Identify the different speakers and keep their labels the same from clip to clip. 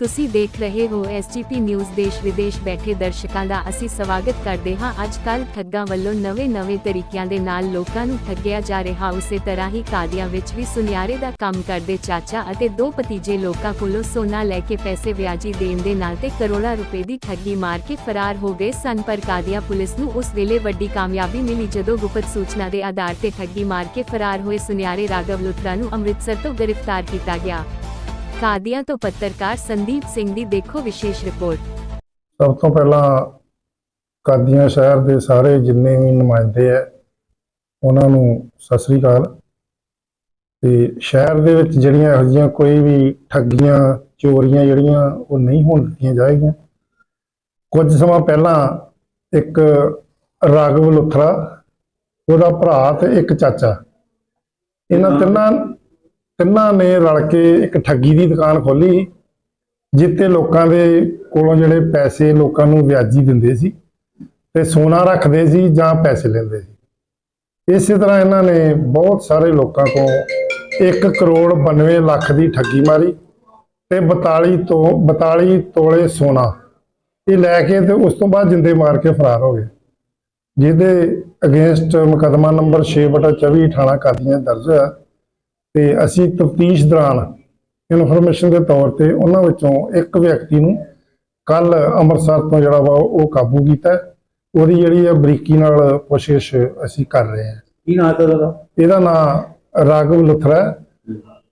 Speaker 1: ਤੁਸੀਂ ਦੇਖ ਰਹੇ ਹੋ ਐਸਜੀਪੀ ਨਿਊਜ਼ ਦੇਸ਼ ਵਿਦੇਸ਼ ਬੈਠੇ ਦਰਸ਼ਕਾਂ ਦਾ ਅਸੀਂ ਸਵਾਗਤ ਕਰਦੇ ਹਾਂ। ਅੱਜ ਕੱਲ ਠੱਗਾਂ ਵੱਲੋਂ ਨਵੇਂ-ਨਵੇਂ ਤਰੀਕਿਆਂ ਦੇ ਨਾਲ ਲੋਕਾਂ ਨੂੰ ਠੱਗਿਆ ਜਾ ਰਿਹਾ। ਉਸੇ ਤਰ੍ਹਾਂ ਹੀ ਕਾਦੀਆਂ ਵਿੱਚ ਵੀ ਸੁਨਿਆਰੇ ਦਾ ਕੰਮ ਕਰਦੇ ਚਾਚਾ ਅਤੇ ਦੋ ਭਤੀਜੇ ਲੋਕਾਂ ਕੋਲੋਂ ਸੋਨਾ ਲੈ ਕੇ ਪੈਸੇ ਵਿਆਜੀ ਦੇਣ ਦੇ ਨਾਲ ਤੇ ਕਰੋੜਾਂ ਰੁਪਏ ਦੀ ਠੱਗੀ ਮਾਰ ਕੇ ਫਰਾਰ ਹੋ ਗਏ ਸਨ। ਪਰ ਕਾਦੀਆਂ ਪੁਲਿਸ ਨੂੰ ਉਸ ਵੇਲੇ ਵੱਡੀ ਕਾਮਯਾਬੀ ਮਿਲੀ ਜਦੋਂ ਗੁਪਤ ਸੂਚਨਾ ਦੇ ਆਧਾਰ ਤੇ ਠੱਗੀ ਮਾਰ ਕੇ ਫਰਾਰ ਹੋਏ ਸੁਨਿਆਰੇ ਰਾਘਵ ਲੁਥਰਾ ਨੂੰ ਅੰਮ੍ਰਿਤਸਰ ਤੋਂ ਗ੍ਰਿਫਤਾਰ ਕੀਤਾ ਗਿਆ। ਕਾਦੀਆਂ ਤੋਂ ਪੱਤਰਕਾਰ ਸੰਦੀਪ ਸਿੰਘ ਦੀ ਦੇਖੋ ਵਿਸ਼ੇਸ਼ ਰਿਪੋਰਟ।
Speaker 2: ਸਭ ਤੋਂ ਪਹਿਲਾਂ ਕਾਦੀਆਂ ਸ਼ਹਿਰ ਦੇ ਸਾਰੇ ਜਿੰਨੇ ਵੀ ਨੁਮਾਇੰਦੇ ਆ ਉਹਨਾਂ ਨੂੰ ਸਤਿ ਸ੍ਰੀ ਅਕਾਲ। ਤੇ ਸ਼ਹਿਰ ਦੇ ਵਿੱਚ ਜਿਹੜੀਆਂ ਇਹੋ ਜਿਹੀਆਂ ਕੋਈ ਵੀ ਠੱਗੀਆਂ, ਚੋਰੀਆਂ ਜਿਹੜੀਆਂ, ਉਹ ਨਹੀਂ ਹੋਣ ਦਿੱਤੀਆਂ ਜਾਏਗੀਆਂ। ਕੁਝ ਸਮਾਂ ਪਹਿਲਾਂ ਇੱਕ ਰਾਘਵ ਲੁਥਰਾ, ਉਹਦਾ ਭਰਾ ਤੇ ਇੱਕ ਚਾਚਾ। ਇਹਨਾਂ ਤਿੰਨਾਂ ਤਿੰਨਾਂ ਨੇ ਰਲ ਕੇ ਇੱਕ ਠੱਗੀ ਦੀ ਦੁਕਾਨ ਖੋਲੀ ਜਿੱਤੇ ਲੋਕਾਂ ਦੇ ਕੋਲੋਂ ਜਿਹੜੇ ਪੈਸੇ ਲੋਕਾਂ ਨੂੰ ਵਿਆਜੀ ਦਿੰਦੇ ਸੀ ਤੇ ਸੋਨਾ ਰੱਖਦੇ ਸੀ ਜਾਂ ਪੈਸੇ ਲੈਂਦੇ ਸੀ। ਇਸੇ ਤਰ੍ਹਾਂ ਇਹਨਾਂ ਨੇ ਬਹੁਤ ਸਾਰੇ ਲੋਕਾਂ ਤੋਂ 1 ਕਰੋੜ 92 ਲੱਖ ਦੀ ਠੱਗੀ ਮਾਰੀ ਤੇ 42 ਤੋਂ 42 ਤੋਲੇ ਸੋਨਾ ਇਹ ਲੈ ਕੇ ਤੇ ਉਸ ਤੋਂ ਬਾਅਦ ਜਿੰਦੇ ਮਾਰ ਕੇ ਫਰਾਰ ਹੋ ਗਏ, ਜਿਹਦੇ ਅਗੇਂਸਟ ਮੁਕੱਦਮਾ ਨੰਬਰ 6/24 ਥਾਣਾ ਕਾਦੀਆਂ ਦਰਜ ਹੋਇਆ। ਤੇ ਅਸੀਂ ਤਫਤੀਸ਼ ਦੌਰਾਨ ਇਨਫੋਰਮੇਸ਼ਨ ਦੇ ਤੌਰ ਤੇ ਉਹਨਾਂ ਵਿੱਚੋਂ ਇੱਕ ਵਿਅਕਤੀ ਨੂੰ ਕੱਲ ਅੰਮ੍ਰਿਤਸਰ ਤੋਂ ਜਿਹੜਾ ਵਾ ਉਹ ਕਾਬੂ ਕੀਤਾ। ਉਹਦੀ ਜਿਹੜੀ ਹੈ ਬਰੀਕੀ ਨਾਲ ਪੁੱਛਗਿੱਛ ਅਸੀਂ ਕਰ ਰਹੇ ਹਾਂ।
Speaker 3: ਕੀ ਨਾਂ ਹੈ ਉਹਦਾ
Speaker 2: ਇਹਦਾ ਨਾਮ ਰਾਘਵ ਲੁਥਰਾ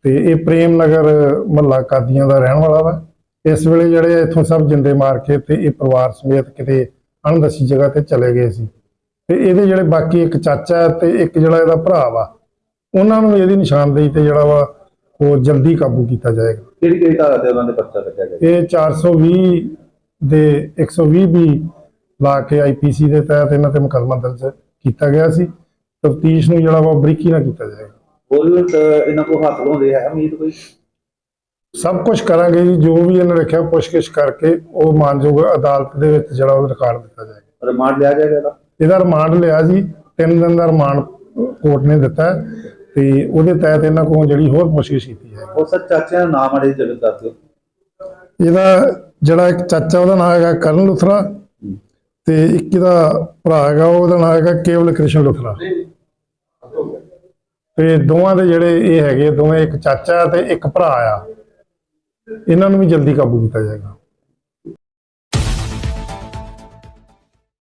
Speaker 2: ਤੇ ਇਹ ਪ੍ਰੇਮ ਨਗਰ ਮਹੱਲਾ ਕਾਦੀਆਂ ਦਾ ਰਹਿਣ ਵਾਲਾ ਵਾ। ਇਸ ਵੇਲੇ ਜਿਹੜੇ ਇੱਥੋਂ ਸਭ ਜਿੰਦੇ ਮਾਰ ਕੇ ਤੇ ਇਹ ਪਰਿਵਾਰ ਸਮੇਤ ਕਿਤੇ ਅਣਦੱਸੀ ਜਗ੍ਹਾ ਤੇ ਚਲੇ ਗਏ ਸੀ। ਤੇ ਇਹਦੇ ਜਿਹੜੇ ਬਾਕੀ ਇੱਕ ਚਾਚਾ ਤੇ ਇੱਕ ਜਿਹੜਾ ਇਹਦਾ ਭਰਾ ਵਾ ਉਹਨਾਂ ਨੂੰ ਇਹਦੀ ਨਿਸ਼ਾਨਦੇਹੀ ਤੇ ਜਿਹੜਾ ਵਾ ਉਹ ਜਲਦੀ ਕਾਬੂ ਕੀਤਾ ਜਾਏਗਾ।
Speaker 3: ਕਿਹੜੀ ਕਿਹੜੀ ਧਾਰਾ ਤੇ ਉਹਨਾਂ ਦੇ ਪਰਚਾ ਕੱਟਿਆ ਗਿਆ?
Speaker 2: ਇਹ 420 ਦੇ 120 ਵੀ ਲਾ ਕੇ ਆਈਪੀਸੀ ਦੇ ਤਹਿਤ ਇਹਨਾਂ ਤੇ ਮੁਕੱਦਮਾ ਦਰਜ ਕੀਤਾ ਗਿਆ ਸੀ। ਤਫਤੀਸ਼ ਨੂੰ ਜਿਹੜਾ ਵਾ ਉਹ ਬਰੀਕੀ ਨਾਲ ਕੀਤਾ ਜਾਏਗਾ।
Speaker 3: ਬੋਲ ਇਹਨਾਂ ਕੋ ਹੱਥ ਲਾਉਂਦੇ ਹੈ ਉਮੀਦ ਕੋਈ?
Speaker 2: ਸਭ ਕੁਝ ਕਰਾਂਗੇ ਜੀ ਜੋ ਵੀ ਇਹਨਾਂ ਰੱਖਿਆ ਪੁੱਛਗਿੱਛ ਕਰਕੇ ਉਹ ਮਾਨਯੋਗ ਅਦਾਲਤ ਦੇ ਵਿੱਚ ਜਿਹੜਾ ਉਹ ਰਿਕਾਰਡ ਦਿੱਤਾ ਜਾਏਗਾ।
Speaker 3: ਰਿਮਾਂਡ ਲਿਆ ਜਾਏਗਾ
Speaker 2: ਇਹਦਾ? ਰਿਮਾਂਡ ਲਿਆ ਜੀ ਤਿੰਨ ਦਿਨ ਦਾ ਰਿਮਾਂਡ ਕੋਰਟ ਨੇ ਦਿੱਤਾ। ਹੈ ਤੇ ਉਹਦੇ ਤਹਿਤ ਇਹਨਾਂ ਕੋਲ ਜਿਹੜੀ ਹੋਰ ਪੁੱਛਗਿੱਛ ਕੀਤੀ ਜਾਏਗੀ
Speaker 3: ਉਹ ਸੱਚ ਚਾਚਿਆਂ ਦਾ ਨਾਮ ਅੜੇ ਜਗਤ ਦੱਸ ਦਿਓ।
Speaker 2: ਇਹਦਾ ਜਿਹੜਾ ਇੱਕ ਚਾਚਾ ਉਹਦਾ ਨਾਮ ਹੈਗਾ ਕਰਨ ਲੁਥਰਾ ਤੇ ਇੱਕ ਇਹਦਾ ਭਰਾ ਹੈਗਾ ਉਹਦਾ ਨਾਮ ਹੈਗਾ ਕੇਵਲ ਕ੍ਰਿਸ਼ਨ ਲੁਥਰਾ। ਤੇ ਦੋਵਾਂ ਦੇ ਜਿਹੜੇ ਇਹ ਹੈਗੇ ਦੋਵੇਂ ਇੱਕ ਚਾਚਾ ਤੇ ਇੱਕ ਭਰਾ ਆ। ਇਹਨਾਂ ਨੂੰ ਵੀ ਜਲਦੀ ਕਾਬੂ ਕੀਤਾ ਜਾਏਗਾ।